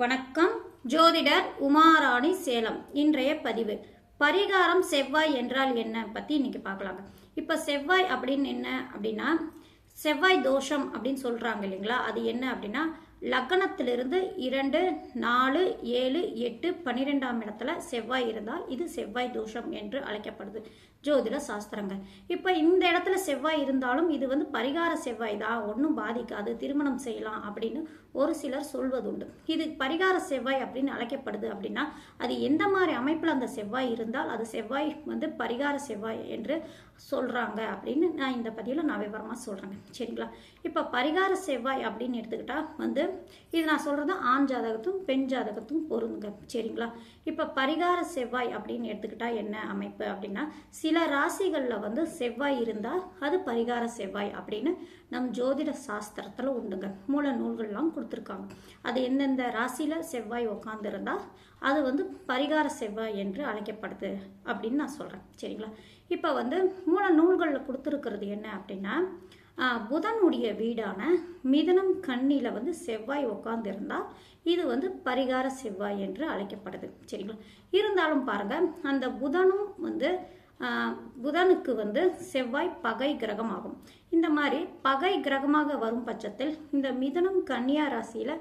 வணக்கம். ஜோதிடர் உமாராணி சேலம் இன்றைய பதிவு. பரிகாரம் செவ்வாய் என்றால் என்ன பத்தி இன்னைக்கு பார்க்கலாங்க. இப்ப செவ்வாய் அப்படின்னு என்ன அப்படின்னா செவ்வாய் தோஷம் அப்படின்னு சொல்றாங்க இல்லைங்களா? அது என்ன அப்படின்னா லக்னத்திலிருந்து இரண்டு நாலு ஏழு எட்டு பன்னிரெண்டாம் இடத்துல செவ்வாய் இருந்தால் இது செவ்வாய் தோஷம் என்று அழைக்கப்படுது. ஜோதிட சாஸ்திரங்கள். இப்போ இந்த இடத்துல செவ்வாய் இருந்தாலும் இது வந்து பரிகார செவ்வாய் தான். ஒன்றும் பாதிக்காது. திருமணம் செய்யலாம் அப்படின்னு ஒரு சிலர் சொல்வதுண்டு. இது பரிகார செவ்வாய் அப்படின்னு அழைக்கப்படுது அப்படின்னா அது எந்த மாதிரி அமைப்பில் அந்த செவ்வாய் இருந்தால் அது செவ்வாய் வந்து பரிகார செவ்வாய் என்று சொல்கிறாங்க அப்படின்னு நான் இந்த பதிவில் நான் விவரமாக சொல்கிறேங்க சரிங்களா? இப்போ பரிகார செவ்வாய் அப்படின்னு எடுத்துக்கிட்டால் வந்து இது நான் சொல்கிறது ஆண் ஜாதகத்தும் பெண் ஜாதகத்தும் பொருந்துங்க. சரிங்களா? இப்போ பரிகார செவ்வாய் அப்படின்னு எடுத்துக்கிட்டால் என்ன அமைப்பு அப்படின்னா சில ராசிகளில் வந்து செவ்வாய் இருந்தால் அது பரிகார செவ்வாய் அப்படின்னு நம் ஜோதிட சாஸ்திரத்தில் உண்டுங்க. மூல நூல்கள்லாம் கொடுத்துருக்காங்க. அது எந்தெந்த ராசியில் செவ்வாய் உட்காந்துருந்தா அது வந்து பரிகார செவ்வாய் என்று அழைக்கப்படுது அப்படின்னு நான் சொல்கிறேன் சரிங்களா? இப்போ வந்து மூல நூல்களில் கொடுத்துருக்கிறது என்ன அப்படின்னா புதனுடைய வீடான மிதனம் கண்ணியில் வந்து செவ்வாய் உட்காந்துருந்தால் இது வந்து பரிகார செவ்வாய் என்று அழைக்கப்படுது. சரிங்களா? இருந்தாலும் பாருங்கள் அந்த புதனும் வந்து புதனுக்கு வந்து செவ்வாய் பகை கிரகம் ஆகும் இந்த மாதிரி பகை கிரகமாக வரும் பட்சத்தில் இந்த மிதனம் கன்னியா ராசியில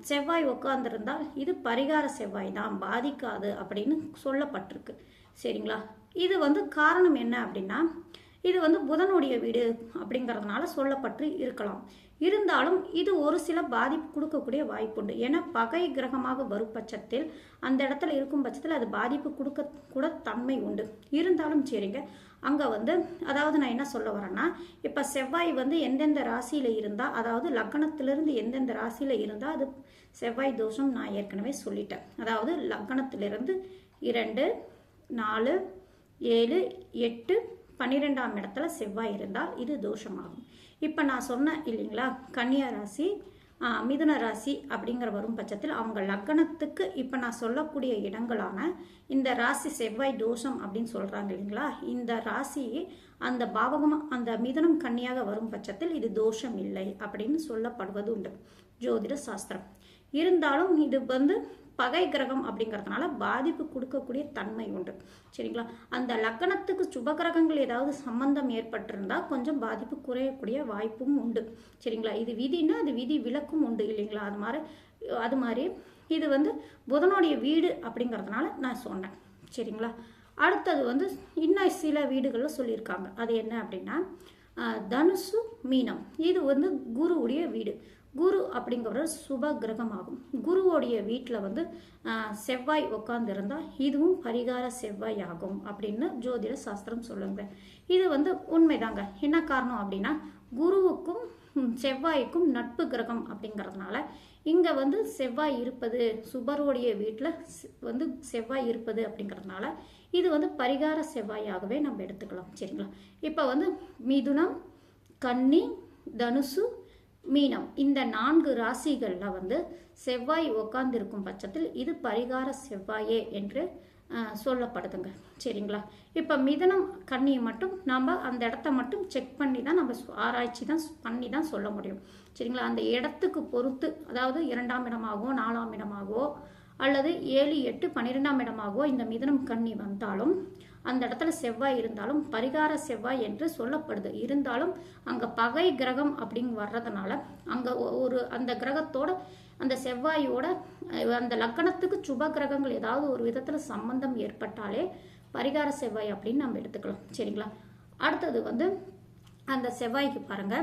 செவ்வாய் உட்கார்ந்திருந்தால் இது பரிகார செவ்வாய் தான் பாதிக்காது அப்படின்னு சொல்லப்பட்டிருக்கு. சரிங்களா? இது வந்து காரணம் என்ன அப்படின்னா இது வந்து புதனுடைய வீடு அப்படிங்கிறதுனால சொல்லப்பட்டு இருக்கலாம். இருந்தாலும் இது ஒரு சில பாதிப்பு கொடுக்கக்கூடிய வாய்ப்புண்டு. ஏன்னா பகை கிரகமாக வரும் பட்சத்தில் அந்த இடத்துல இருக்கும் பட்சத்தில் அது பாதிப்பு கொடுக்க கூட தன்மை உண்டு. இருந்தாலும் சரிங்க. அங்கே வந்து அதாவது நான் என்ன சொல்ல வரேன்னா இப்போ செவ்வாய் வந்து எந்தெந்த ராசியில் இருந்தால் அதாவது லக்னத்திலிருந்து எந்தெந்த ராசியில் இருந்தால் அது செவ்வாய் தோஷம் நான் ஏற்கனவே சொல்லிட்டேன். அதாவது லக்னத்திலிருந்து இரண்டு நாலு ஏழு எட்டு பன்னிரெண்டாம் இடத்துல செவ்வாய் இருந்தால் இது தோஷமாகும். இப்போ நான் சொன்னேன் இல்லைங்களா கன்னியா ராசி மிதுன ராசி அப்படிங்கிற வரும் பட்சத்தில் அவங்க லக்னத்துக்கு இப்போ நான் சொல்லக்கூடிய இடங்களான இந்த ராசி செவ்வாய் தோஷம் அப்படின்னு சொல்கிறாங்க இல்லைங்களா? இந்த ராசி அந்த பாவகம் அந்த மிதுனம் கன்னியாக வரும் பட்சத்தில் இது தோஷம் இல்லை அப்படின்னு சொல்லப்படுவது உண்டு. ஜோதிட சாஸ்திரம். இருந்தாலும் இது வந்து பகை கிரகம் அப்படிங்கிறதுனால பாதிப்பு கொடுக்கக்கூடிய தன்மை உண்டு. சரிங்களா? அந்த லக்கணத்துக்கு சுப கிரகங்கள் ஏதாவது சம்பந்தம் ஏற்பட்டிருந்தா கொஞ்சம் பாதிப்பு குறையக்கூடிய வாய்ப்பும் உண்டு. சரிங்களா? இது விதினா அது விதி விலக்கும் உண்டு இல்லைங்களா? அது மாதிரி அது மாதிரி இது வந்து புதனுடைய வீடு அப்படிங்கிறதுனால நான் சொன்னேன். சரிங்களா? அடுத்தது வந்து இன்னும் சில வீடுகளில் சொல்லியிருக்காங்க. அது என்ன அப்படின்னா தனுசு மீனம். இது வந்து குருவுடைய வீடு. குரு அப்படிங்கிற சுப கிரகமாகும். குருவோடைய வீட்டில் வந்து செவ்வாய் உட்காந்துருந்தா இதுவும் பரிகார செவ்வாய் ஆகும் அப்படின்னு ஜோதிட சாஸ்திரம் சொல்லுங்க. இது வந்து உண்மைதாங்க. என்ன காரணம் அப்படின்னா குருவுக்கும் செவ்வாய்க்கும் நட்பு கிரகம் அப்படிங்கிறதுனால இங்கே வந்து செவ்வாய் இருப்பது சுபருடைய வீட்டில் வந்து செவ்வாய் இருப்பது அப்படிங்கிறதுனால இது வந்து பரிகார செவ்வாயாகவே நம்ம எடுத்துக்கலாம். சரிங்களா? இப்போ வந்து மிதுனம் கன்னி தனுசு மீனம். இந்த நான்கு ராசிகளில் வந்து செவ்வாய் உட்கார்ந்திருக்கும் பட்சத்தில் இது பரிகார செவ்வாயே என்று சொல்லப்படுதுங்க. சரிங்களா? இப்போ மிதனம் கண்ணியை மட்டும் நாம் அந்த இடத்த மட்டும் செக் பண்ணி தான் நம்ம ஆராய்ச்சி தான் பண்ணி தான் சொல்ல முடியும். சரிங்களா? அந்த இடத்துக்கு பொறுத்து அதாவது இரண்டாம் இடமாகவோ நாலாம் இடமாகவோ அல்லது ஏழு எட்டு பன்னிரெண்டாம் இடமாகவோ இந்த மிதனம் கன்னி வந்தாலும் அந்த இடத்துல செவ்வாய் இருந்தாலும் பரிகார செவ்வாய் என்று சொல்லப்படுது. இருந்தாலும் அங்க பகை கிரகம் அப்படின்னு வர்றதுனால அங்க ஒ- ஒரு அந்த கிரகத்தோட அந்த செவ்வாயோட அந்த லக்கணத்துக்கு சுப கிரகங்கள் ஏதாவது ஒரு விதத்துல சம்பந்தம் ஏற்பட்டாலே பரிகார செவ்வாய் அப்படின்னு நம்ம எடுத்துக்கலாம். சரிங்களா? அடுத்தது வந்து அந்த செவ்வாய்க்கு பாருங்க.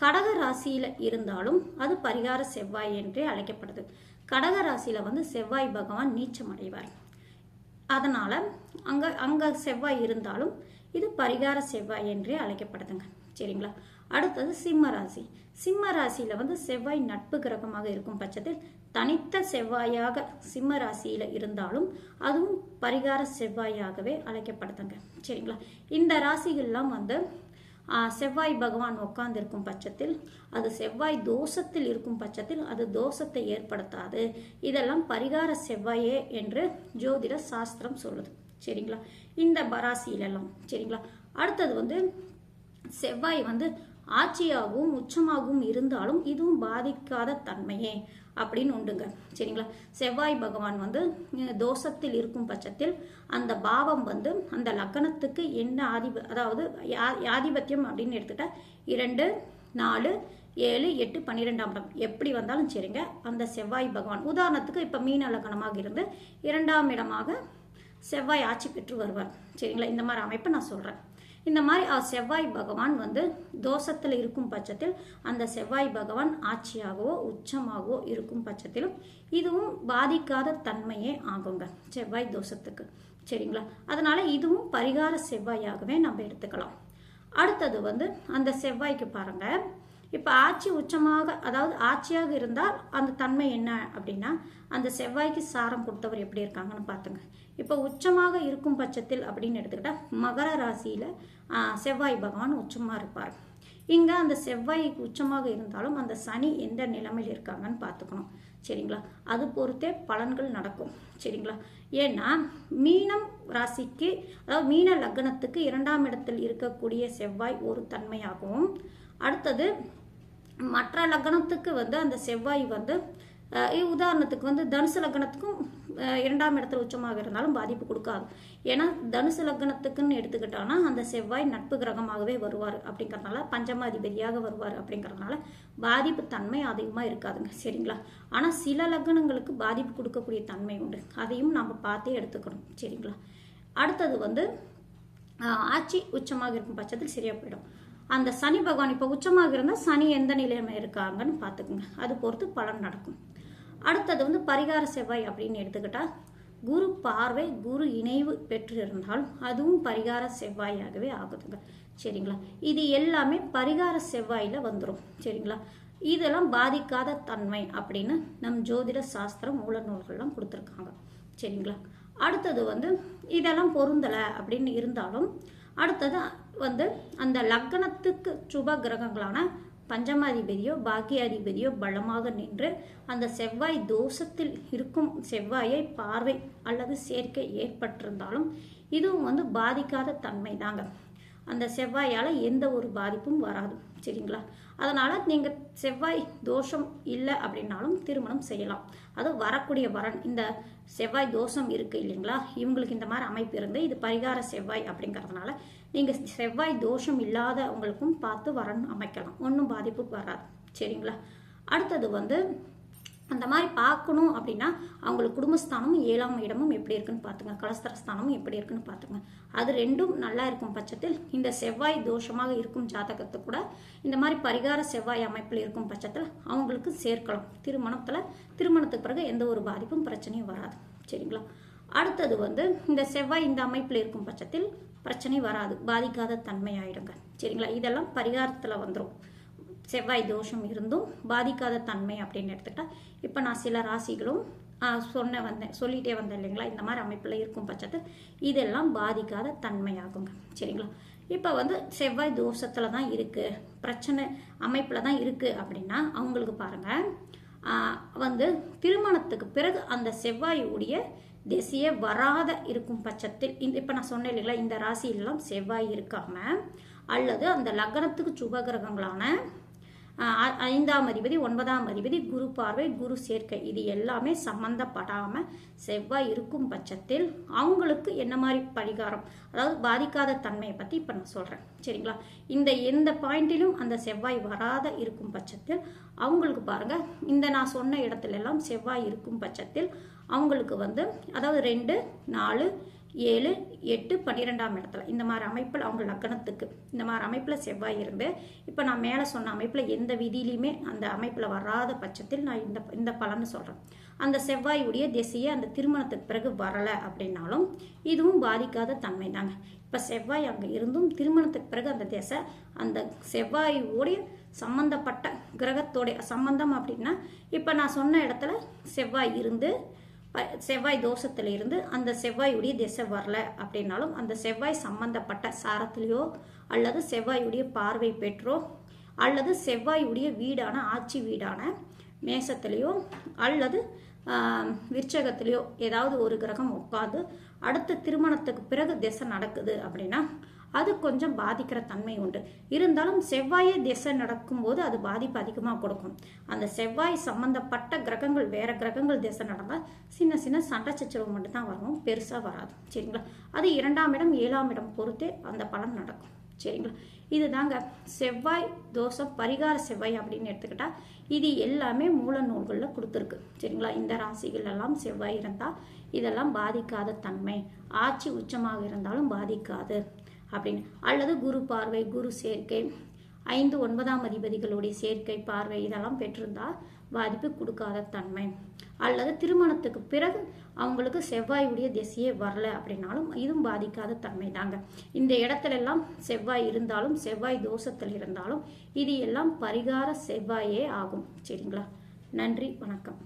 கடக ராசியில இருந்தாலும் அது பரிகார செவ்வாய் என்றே அழைக்கப்படுது. கடக ராசியில வந்து செவ்வாய் பகவான் நீச்சம் அடைவார். அதனால் அங்கே அங்கே செவ்வாய் இருந்தாலும் இது பரிகார செவ்வாய் என்றே அழைக்கப்படுதுங்க. சரிங்களா? அடுத்தது சிம்ம ராசி. சிம்ம ராசியில் வந்து செவ்வாய் நட்பு கிரகமாக இருக்கும் பட்சத்தில் தனித்த செவ்வாயாக சிம்ம ராசியில் இருந்தாலும் அதுவும் பரிகார செவ்வாயாகவே அழைக்கப்படுதுங்க. சரிங்களா? இந்த ராசிகள்லாம் வந்து செவ்வாய் பகவான் உட்கார்ந்திருக்கும் பட்சத்தில் அது செவ்வாய் தோஷத்தில் இருக்கும் பட்சத்தில் அது தோஷத்தை ஏற்படுத்தாது. இதெல்லாம் பரிகார செவ்வாயே என்று ஜோதிட சாஸ்திரம் சொல்லுது. சரிங்களா? இந்த பராசியிலெல்லாம். சரிங்களா? அடுத்தது வந்து செவ்வாய் வந்து ஆட்சியாகவும் உச்சமாகவும் இருந்தாலும் இதுவும் பாதிக்காத தன்மையே. அப்படின்னு உண்டுங்க. சரிங்களா? செவ்வாய் பகவான் வந்து தோஷத்தில் இருக்கும் பட்சத்தில் அந்த பாவம் வந்து அந்த லக்கணத்துக்கு என்ன ஆதிப அதாவது யா- ஆதிபத்தியம் அப்படின்னு எடுத்துட்டா இரண்டு நாலு ஏழு எட்டு பன்னிரெண்டாம் இடம். எப்படி வந்தாலும் சரிங்க. அந்த செவ்வாய் பகவான். உதாரணத்துக்கு இப்போ மீன லக்கணமாக இருந்து இரண்டாம் இடமாக செவ்வாய் ஆட்சி பெற்று வருவார். சரிங்களா? இந்த மாதிரி அமைப்பை நான் சொல்கிறேன் இந்த மாதிரி செவ்வாய் பகவான் வந்து தோஷத்தில் இருக்கும் பட்சத்தில் அந்த செவ்வாய் பகவான் ஆட்சியாகவோ உச்சமாகவோ இருக்கும் பட்சத்திலும் இதுவும் பாதிக்காத தன்மையே ஆகுங்க செவ்வாய் தோஷத்துக்கு. சரிங்களா? அதனால இதுவும் பரிகார செவ்வாயாகவே நம்ம எடுத்துக்கலாம். அடுத்தது வந்து அந்த செவ்வாய்க்கு பாருங்கள் இப்போ ஆட்சி உச்சமாக அதாவது ஆட்சியாக இருந்தால் அந்த தன்மை என்ன அப்படின்னா அந்த செவ்வாய்க்கு சாரம் கொடுத்தவர் எப்படி இருக்காங்கன்னு பார்த்துங்க. இப்போ உச்சமாக இருக்கும் பட்சத்தில் அப்படின்னு எடுத்துக்கிட்டால் மகர ராசியில் செவ்வாய் பகவான் உச்சமாக இருப்பார். இங்கே அந்த செவ்வாய் உச்சமாக இருந்தாலும் அந்த சனி எந்த நிலைமையில் இருக்காங்கன்னு பார்த்துக்கணும். சரிங்களா? அது பொறுத்தே பலன்கள் நடக்கும். சரிங்களா? ஏன்னா மீனம் ராசிக்கு அதாவது மீன லக்னத்துக்கு இரண்டாம் இடத்தில் இருக்கக்கூடிய செவ்வாய் ஒரு தன்மையாகவும் அடுத்தது மற்ற லக்னத்துக்கு வந்து அந்த செவ்வாய் வந்து உதாரணத்துக்கு வந்து தனுசு லக்னத்துக்கும் இரண்டாம் இடத்துல உச்சமாக இருந்தாலும் பாதிப்பு கொடுக்காது. ஏன்னா தனுசு லக்னத்துக்குன்னு எடுத்துக்கிட்டோம்னா அந்த செவ்வாய் நட்பு கிரகமாகவே வருவார் அப்படிங்கறதுனால பஞ்சமாதிபதியாக வருவார் அப்படிங்கிறதுனால பாதிப்பு தன்மை அதிகமாக இருக்காதுங்க. சரிங்களா? ஆனால் சில லக்னங்களுக்கு பாதிப்பு கொடுக்கக்கூடிய தன்மை உண்டு. அதையும் நம்ம பார்த்தே எடுத்துக்கணும். சரிங்களா? அடுத்தது வந்து ஆட்சி உச்சமாக இருக்கும் பட்சத்தில் சரியாக போயிடும். அந்த சனி பகவான் இப்போ உச்சமாக இருந்தால் சனி எந்த நிலைமை இருக்காங்கன்னு பார்த்துக்குங்க. அது பொறுத்து பலன் நடக்கும். அடுத்தது வந்து பரிகார செவ்வாய் அப்படின்னு எடுத்துக்கிட்டால் குரு பார்வை குரு இணைவு பெற்று இருந்தால் அதுவும் பரிகார செவ்வாயாகவே ஆகுதுங்க. சரிங்களா? இது எல்லாமே பரிகார செவ்வாயில வந்துடும் சரிங்களா? இதெல்லாம் பாதிக்காத தன்மை அப்படின்னு நம் ஜோதிட சாஸ்திரம் மூல நூல்கள்லாம் கொடுத்துருக்காங்க. சரிங்களா? அடுத்தது வந்து இதெல்லாம் பொருந்தலை அப்படின்னு இருந்தாலும் அடுத்தது வந்து அந்த லக்னத்துக்கு சுப கிரகங்களான பஞ்சமாதிபதியோ பாக்கியாதிபதியோ பலமாக நின்று அந்த செவ்வாய் தோஷத்தில் இருக்கும் செவ்வாயை பார்வை அல்லது சேர்க்கை ஏற்பட்டிருந்தாலும் இதுவும் வந்து பாதிக்காத தன்மை தாங்க அந்த செவ்வாயால் எந்த ஒரு பாதிப்பும் வராது சரிங்களா? அதனால் நீங்கள் செவ்வாய் தோஷம் இல்லை அப்படின்னாலும் திருமணம் செய்யலாம். அது வரக்கூடிய வரன் இந்த செவ்வாய் தோஷம் இருக்கு இல்லைங்களா? இவங்களுக்கு இந்த மாதிரி அமைப்பு இருந்து இது பரிகார செவ்வாய் அப்படிங்கிறதுனால நீங்கள் செவ்வாய் தோஷம் இல்லாதவங்களுக்கும் பார்த்து வரணும் அமைக்கலாம் ஒன்றும் பாதிப்பு வராது. சரிங்களா? அடுத்தது வந்து அந்த மாதிரி பார்க்கணும் அப்படின்னா அவங்களுக்கு குடும்பஸ்தானமும் ஏழாம் இடமும் எப்படி இருக்குன்னு பார்த்துங்க. கலஸ்தரஸ்தானமும் எப்படி இருக்குன்னு பார்த்துங்க. அது ரெண்டும் நல்லா இருக்கும் பட்சத்தில் இந்த செவ்வாய் தோஷமாக இருக்கும் ஜாதகத்தை கூட இந்த மாதிரி பரிகார செவ்வாய் அமைப்பில் இருக்கும் பட்சத்தில் அவங்களுக்கு சேர்க்கலாம். திருமணத்தில் திருமணத்துக்கு பிறகு எந்த ஒரு பாதிப்பும் பிரச்சனையும் வராது. சரிங்களா? அடுத்தது வந்து இந்த செவ்வாய் இந்த அமைப்பில் இருக்கும் பட்சத்தில் பிரச்சனை வராது. பாதிக்காத தன்மை ஆயிடுங்க. சரிங்களா? இதெல்லாம் பரிகாரத்தில் வந்துடும் செவ்வாய் தோஷம் இருந்தும் பாதிக்காத தன்மை அப்படின்னு எடுத்துக்கிட்டால் இப்போ நான் சில ராசிகளும் சொன்ன வந்தேன் சொல்லிகிட்டே வந்தேன் இல்லைங்களா? இந்த மாதிரி அமைப்பில் இருக்கும் பட்சத்தில் இதெல்லாம் பாதிக்காத தன்மையாகுங்க. சரிங்களா? இப்போ வந்து செவ்வாய் தோஷத்தில் தான் இருக்குது பிரச்சனை அமைப்பில் தான் இருக்குது அப்படின்னா அவங்களுக்கு பாருங்கள் வந்து திருமணத்துக்கு பிறகு அந்த செவ்வாயுடைய திசையே வராத இருக்கும் பட்சத்தில் இந்த இப்போ நான் சொன்னேன் இல்லைங்களா இந்த ராசியிலலாம் செவ்வாய் இருக்காமல் அல்லது அந்த லக்னத்துக்கு சுபகிரகங்களான ஐந்தாம் அதிபதி ஒன்பதாம் அதிபதி குரு பார்வை குரு சேர்க்கை இது எல்லாமே சம்மந்தப்படாமல் செவ்வாய் இருக்கும் பட்சத்தில் அவங்களுக்கு என்ன மாதிரி பரிகாரம் அதாவது பாதிக்காத தன்மையை பற்றி இப்போ நான் சொல்கிறேன் சரிங்களா? இந்த எந்த பாயிண்டிலும் அந்த செவ்வாய் வராத இருக்கும் பட்சத்தில் அவங்களுக்கு பாருங்கள் இந்த நான் சொன்ன இடத்துல எல்லாம் செவ்வாய் இருக்கும் பட்சத்தில் அவங்களுக்கு வந்து அதாவது ரெண்டு நாலு ஏழு எட்டு பன்னிரெண்டாம் இடத்துல. இந்த மாதிரி அமைப்பில் அவங்க லக்னத்துக்கு இந்த மாதிரி அமைப்பில் செவ்வாய் இருந்து இப்போ நான் மேலே சொன்ன அமைப்பில் எந்த விதியிலையுமே அந்த அமைப்பில் வராத பட்சத்தில் நான் இந்த இந்த பலன்னு சொல்கிறேன் அந்த செவ்வாயுடைய திசையை அந்த திருமணத்துக்கு பிறகு வரலை அப்படின்னாலும் இதுவும் பாதிக்காத தன்மை தாங்க. இப்போ செவ்வாய் அங்கே இருந்தும் திருமணத்துக்கு பிறகு அந்த திசை அந்த செவ்வாயோடைய சம்பந்தப்பட்ட கிரகத்தோடைய சம்பந்தம் அப்படின்னா இப்போ நான் சொன்ன இடத்துல செவ்வாய் இருந்து செவ்வாய் தோஷத்துல இருந்து அந்த செவ்வாயுடைய திசை வரல அப்படின்னாலும் அந்த செவ்வாய் சம்பந்தப்பட்ட சாரத்திலேயோ அல்லது செவ்வாயுடைய பார்வை பெற்றோ அல்லது செவ்வாயுடைய வீடான ஆட்சி வீடான மேசத்திலேயோ அல்லது விற்சகத்திலேயோ ஏதாவது ஒரு கிரகம் உட்காந்து அடுத்த திருமணத்துக்கு பிறகு திசை நடக்குது அப்படின்னா அது கொஞ்சம் பாதிக்கிற தன்மை உண்டு. இருந்தாலும் செவ்வாயே திசை நடக்கும்போது அது பாதிப்பு அதிகமாக கொடுக்கும். அந்த செவ்வாய் சம்பந்தப்பட்ட கிரகங்கள் வேற கிரகங்கள் திசை நடந்தால் சின்ன சின்ன சண்டை சச்சரவு மட்டும் தான் வரும். பெருசாக வராது. சரிங்களா? அது இரண்டாம் இடம் ஏழாம் இடம் பொறுத்தே அந்த பலன் நடக்கும். சரிங்களா? இதுதாங்க செவ்வாய் தோஷம் பரிகார செவ்வாய் அப்படின்னு எடுத்துக்கிட்டா இது எல்லாமே மூல நூல்களில் கொடுத்துருக்கு. சரிங்களா? இந்த ராசிகள் எல்லாம் செவ்வாய் இருந்தால் இதெல்லாம் பாதிக்காத தன்மை. ஆட்சி உச்சமாக இருந்தாலும் பாதிக்காது. அப்படின்னு. அல்லது குரு பார்வை குரு சேர்க்கை ஐந்து ஒன்பதாம் அதிபதிகளுடைய சேர்க்கை பார்வை இதெல்லாம் பெற்றிருந்தா பாதிப்பு கொடுக்காத தன்மை. அல்லது திருமணத்துக்கு பிறகு அவங்களுக்கு செவ்வாயுடைய திசையே வரல அப்படின்னாலும் இதுவும் பாதிக்காத தன்மை தாங்க. இந்த இடத்துல எல்லாம் செவ்வாய் இருந்தாலும் செவ்வாய் தோஷத்தில் இருந்தாலும் இது எல்லாம் பரிகார செவ்வாயே ஆகும். சரிங்களா? நன்றி வணக்கம்.